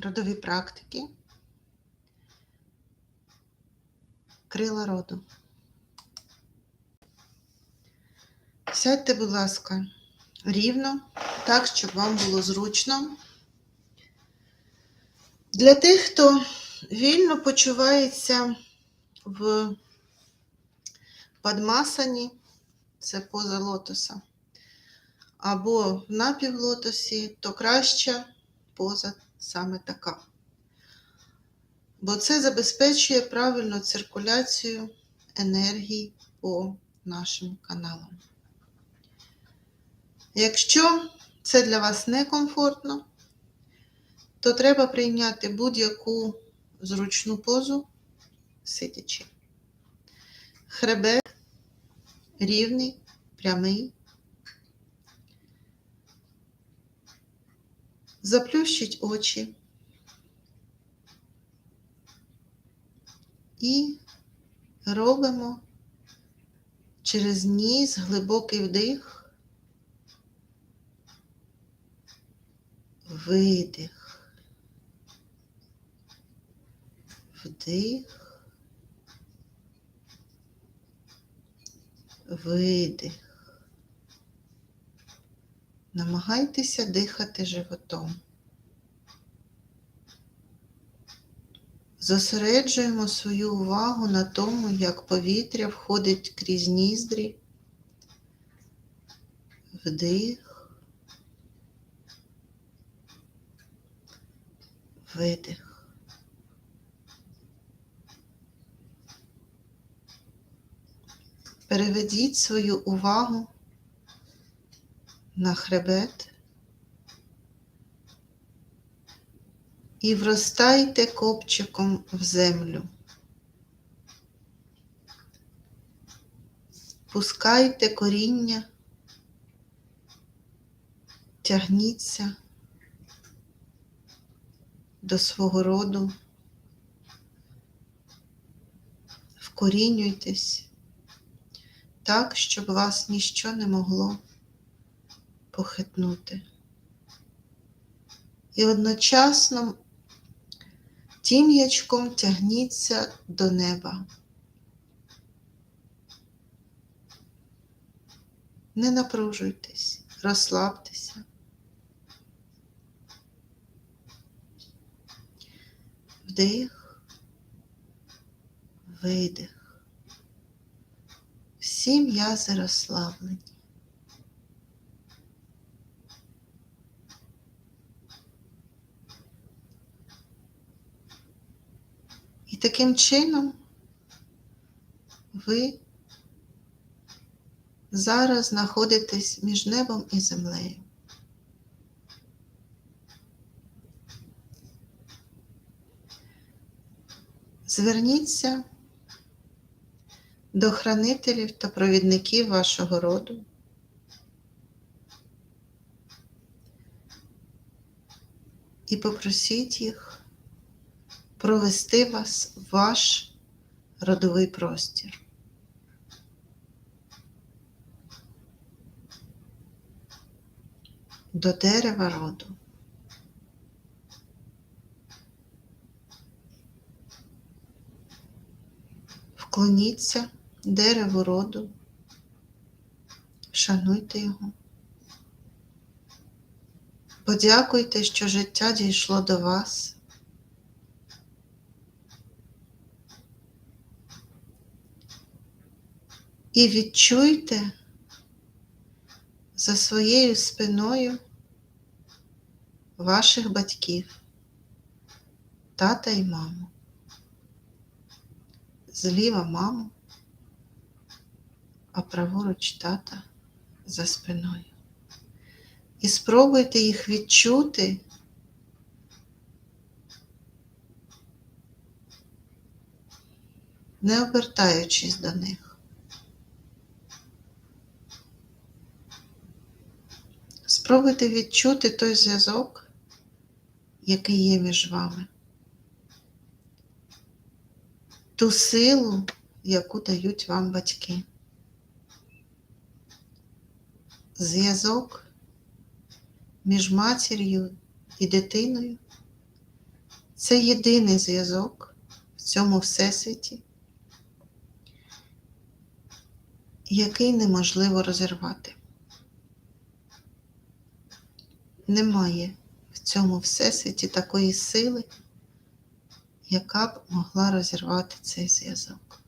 родові практики, крила роду. Сядьте, будь ласка, рівно, так, щоб вам було зручно. Для тих, хто вільно почувається в падмасані, це поза лотоса, або в напівлотосі, то краща поза саме така. Бо це забезпечує правильну циркуляцію енергії по нашим каналам. Якщо це для вас некомфортно, то треба прийняти будь-яку зручну позу, сидячи. Хребет рівний, прямий. Заплющіть очі і робимо через ніс глибокий вдих, видих, вдих, видих. Намагайтеся дихати животом. Зосереджуємо свою увагу на тому, як повітря входить крізь ніздрі, вдих, видих. Переведіть свою увагу на хребет. І вростайте копчиком в землю. Пускайте коріння, тягніться до свого роду, вкорінюйтесь так, щоб вас ніщо не могло похитнути. І одночасно тім'ячком тягніться до неба. Не напружуйтесь, розслабтеся. Вдих, видих. Всі м'язи розслаблені. І таким чином ви зараз знаходитесь між небом і землею. Зверніться до хранителів та провідників вашого роду. І попросіть їх провести вас в ваш родовий простір. До дерева роду. Вклоніться дереву роду, шануйте його. Подякуйте, що життя дійшло до вас. І відчуйте за своєю спиною ваших батьків, тата і маму. Зліва маму, а праворуч тата за спиною. І спробуйте їх відчути. Не обертаючись до них. Спробуйте відчути той зв'язок, який є між вами, ту силу, яку дають вам батьки. Зв'язок між матір'ю і дитиною Це єдиний зв'язок в цьому всесвіті, який неможливо розірвати. Немає в цьому всесвіті такої сили, яка б могла розірвати цей зв'язок.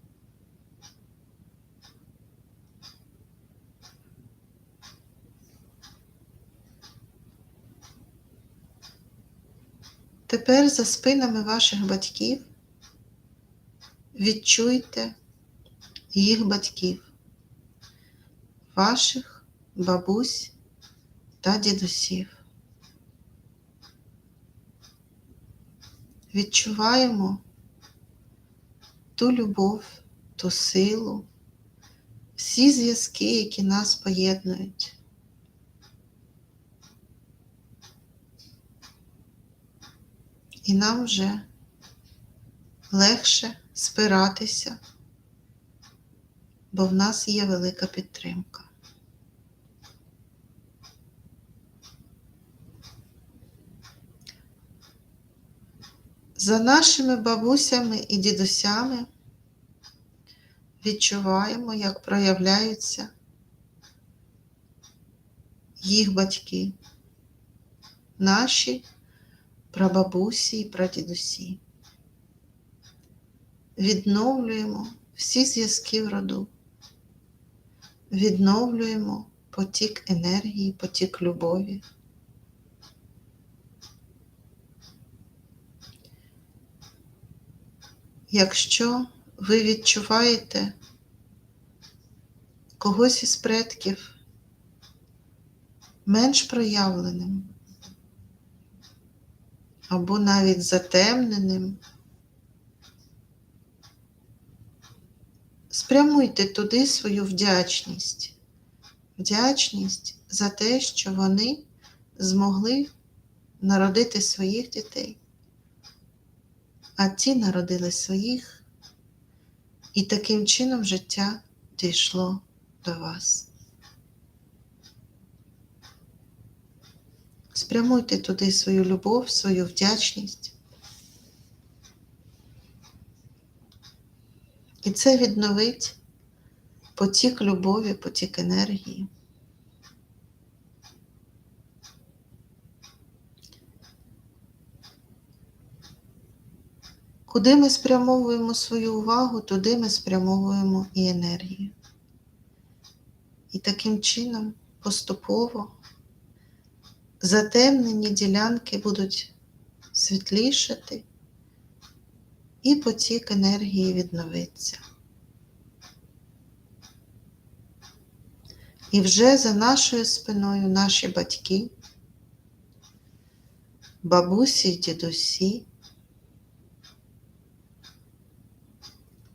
Тепер за спинами ваших батьків відчуйте їх батьків, ваших бабусь та дідусів. Відчуваємо ту любов, ту силу, всі зв'язки, які нас поєднують. І нам вже легше спиратися, бо в нас є велика підтримка. За нашими бабусями і дідусями відчуваємо, як проявляються їх батьки, наші прабабусі і прадідусі. Відновлюємо всі зв'язки в роду, відновлюємо потік енергії, потік любові. Якщо ви відчуваєте когось із предків менш проявленим або навіть затемненим, спрямуйте туди свою вдячність, вдячність за те, що вони змогли народити своїх дітей а ті народили своїх, і таким чином життя дійшло до вас. Спрямуйте туди свою любов, свою вдячність. І це відновить потік любові, потік енергії. Куди ми спрямовуємо свою увагу, туди ми спрямовуємо і енергію. І таким чином поступово затемнені ділянки будуть світлішати, і потік енергії відновиться. І вже за нашою спиною наші батьки, бабусі й дідусі.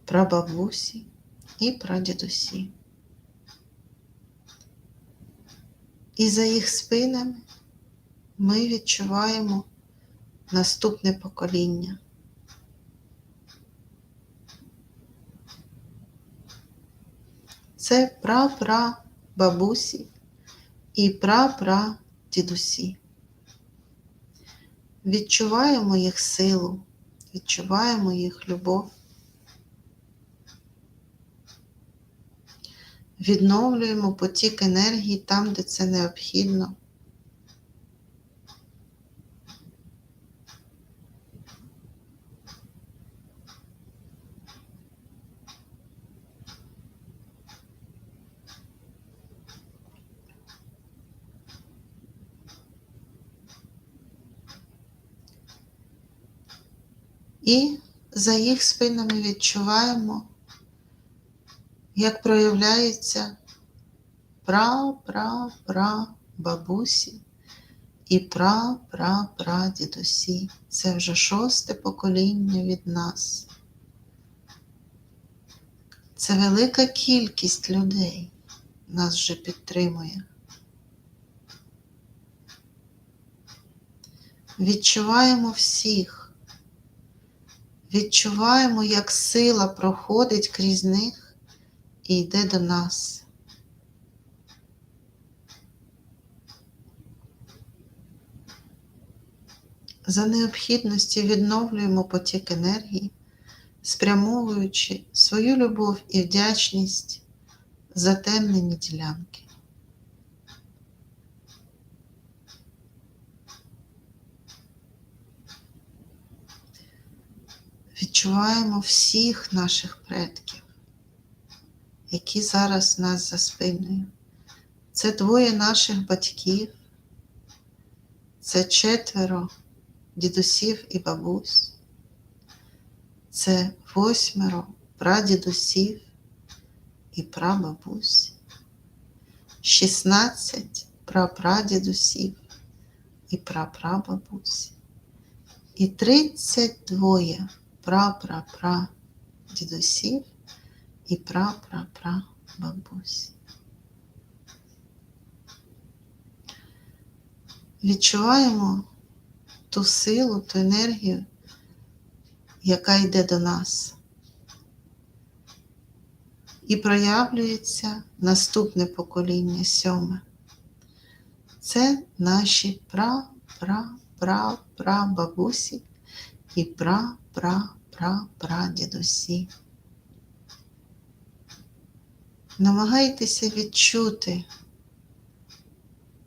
Прабабусі і прадідусі. І за їх спинами ми відчуваємо наступне покоління. Це пра-пра бабусі і пра-пра дідусі. Відчуваємо їх силу, відчуваємо їх любов. Відновлюємо потік енергії там, де це необхідно. І за їх спинами відчуваємо як проявляється пра-пра-пра бабусі і пра-пра-пра дідусі. Це вже шосте покоління від нас. Це велика кількість людей нас вже підтримує. Відчуваємо всіх, відчуваємо, як сила проходить крізь них і йде до нас. за необхідності відновлюємо потік енергії, спрямовуючи свою любов і вдячність в затемнені ділянки. Відчуваємо всіх наших предків, які зараз нас за спиною. Це двоє наших батьків, це четверо дідусів і бабусь, це восьмеро прадідусів і прабабусь, шістнадцять прапрадідусів і прапрабабусь, і тридцять двоє пра-пра-пра дідусів і пра-пра-пра бабусь. Відчуваємо ту силу, ту енергію, яка йде до нас. І проявлюється наступне покоління сьоме. Це наші пра-пра-пра-пра бабусі і пра-пра-пра-прадідусі. Намагайтеся відчути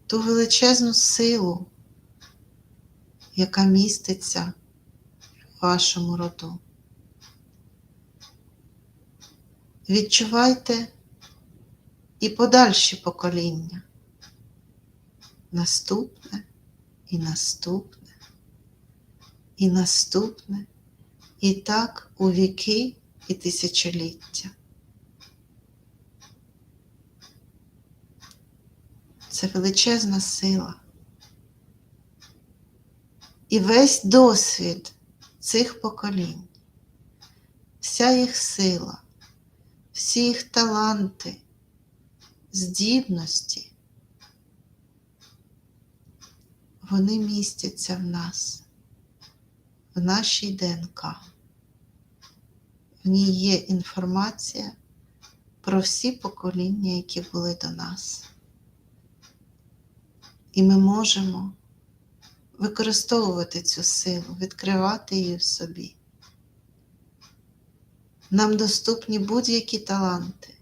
ту величезну силу, яка міститься в вашому роду. Відчувайте і подальші покоління. Наступне і наступне, і наступне, і так у віки і тисячоліття. Це величезна сила. І весь досвід цих поколінь, вся їх сила, всі їх таланти, здібності, вони містяться в нас, в нашій ДНК. В ній є інформація про всі покоління, які були до нас. І ми можемо використовувати цю силу, відкривати її в собі. Нам доступні будь-які таланти,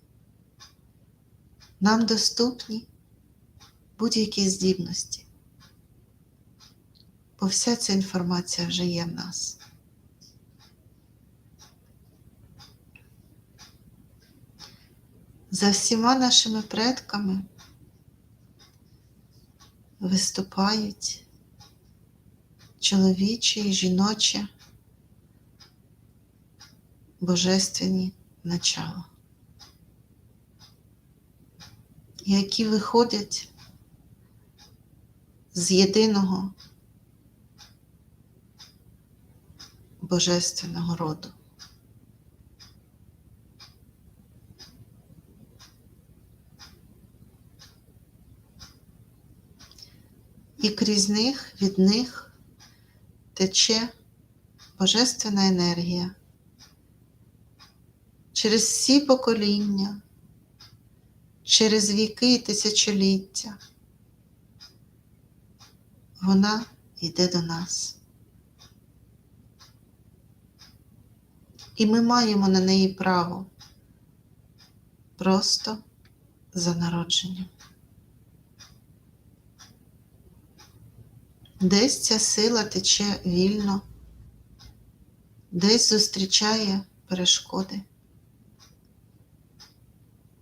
нам доступні будь-які здібності, бо вся ця інформація вже є в нас. За всіма нашими предками виступають чоловічі і жіночі божественні начала, які виходять з єдиного божественного роду. І крізь них від них тече божественна енергія через всі покоління, через віки і тисячоліття. Вона йде до нас. І ми маємо на неї право просто за народженням. Десь ця сила тече вільно, десь зустрічає перешкоди.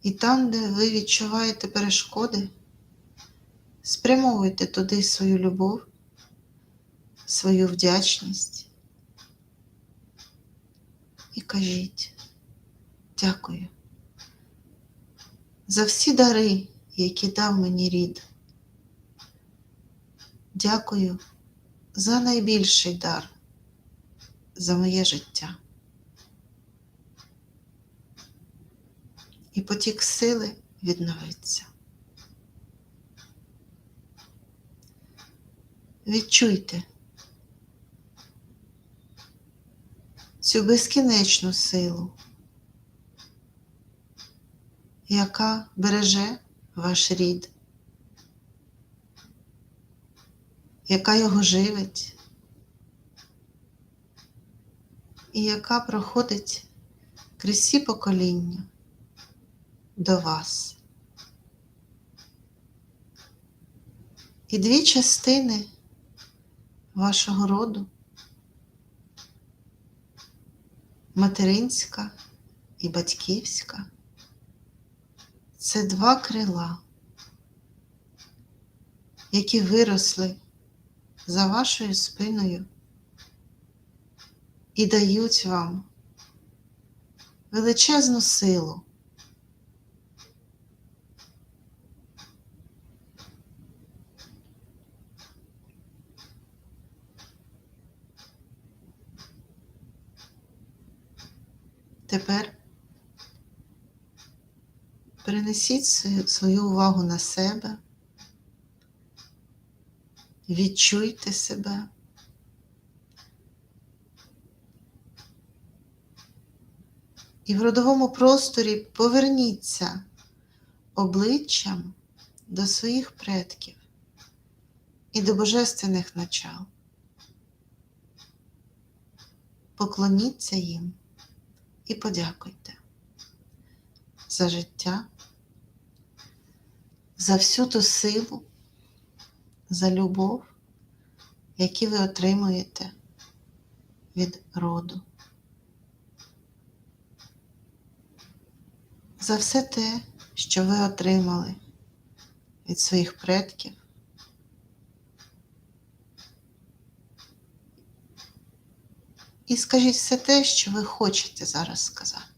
І там, де ви відчуваєте перешкоди, спрямовуйте туди свою любов, свою вдячність і кажіть дякую за всі дари, які дав мені рід. Дякую за найбільший дар, за моє життя. І потік сили відновиться. Відчуйте цю безкінечну силу, яка береже ваш рід, яка його живить, і яка проходить крізь всі покоління до вас. І дві частини вашого роду материнська і батьківська це два крила, які виросли за вашою спиною і дають вам величезну силу. Тепер перенесіть свою- свою увагу на себе, відчуйте себе. І в родовому просторі поверніться обличчям до своїх предків і до божественних начал. Поклоніться їм і подякуйте за життя, за всю ту силу, за любов, які ви отримуєте від роду. За все те, що ви отримали від своїх предків. І скажіть все те, що ви хочете зараз сказати.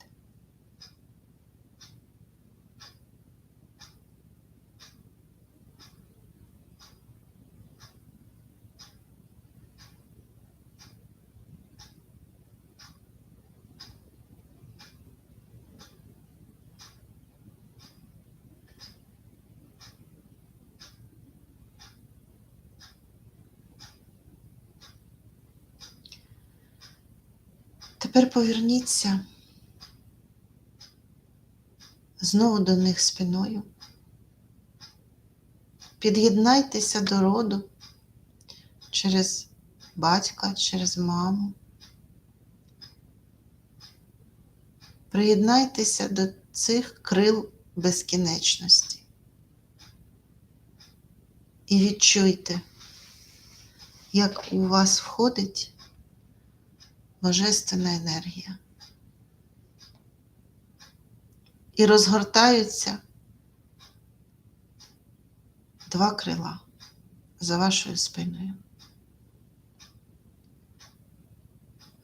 Тепер поверніться знову до них спиною. Під'єднайтеся до роду через батька, через маму. Приєднайтеся до цих крил безкінечності. І відчуйте, як у вас входить божественна енергія. І розгортаються два крила за вашою спиною.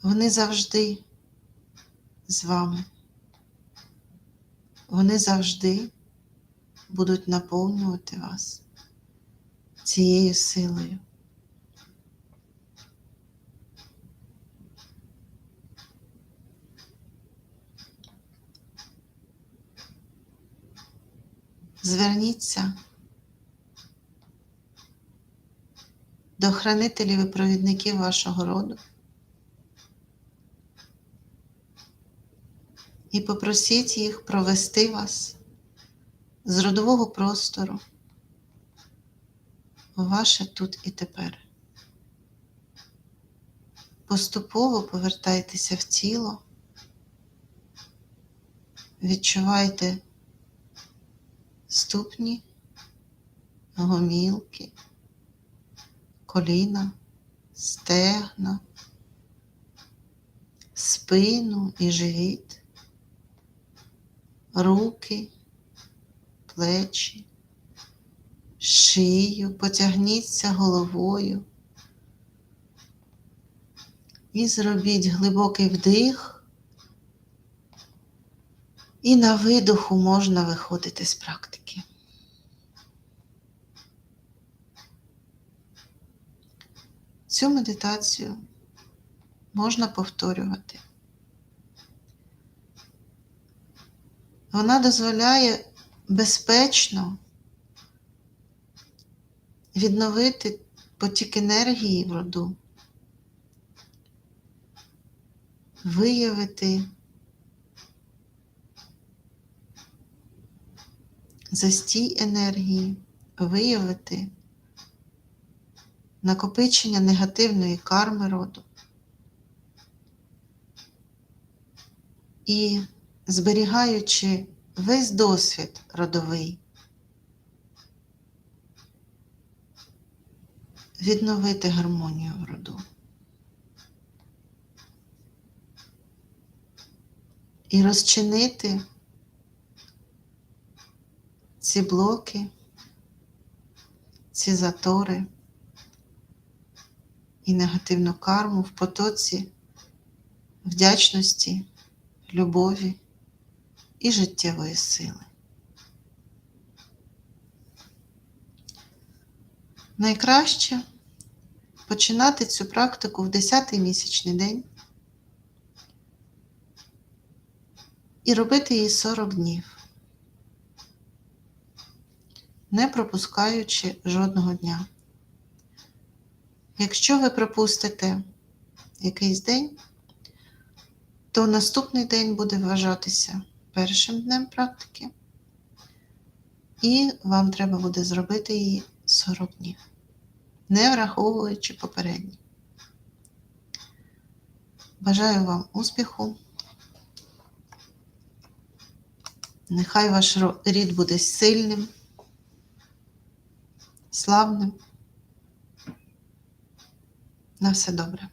Вони завжди з вами. Вони завжди будуть наповнювати вас цією силою. Зверніться до хранителів і провідників вашого роду і попросіть їх провести вас з родового простору у ваше тут і тепер. Поступово повертайтеся в тіло, відчувайте ступні, гомілки, коліна, стегна, спину і живіт, руки, плечі, шию, потягніться головою і зробіть глибокий вдих. І на видоху можна виходити з практики. Цю медитацію можна повторювати. Вона дозволяє безпечно відновити потік енергії в роду, виявити застій енергії, виявити накопичення негативної карми роду. і зберігаючи весь досвід родовий, відновити гармонію в роду. І розчинити ці блоки, ці затори і негативну карму в потоці вдячності, любові і життєвої сили. Найкраще починати цю практику в 10-й місячний день і робити її 40 днів, не пропускаючи жодного дня. Якщо ви пропустите якийсь день, то наступний день буде вважатися першим днем практики, і вам треба буде зробити її 40 днів, не враховуючи попередні. Бажаю вам успіху. Нехай ваш рід буде сильним, славним. На все добре.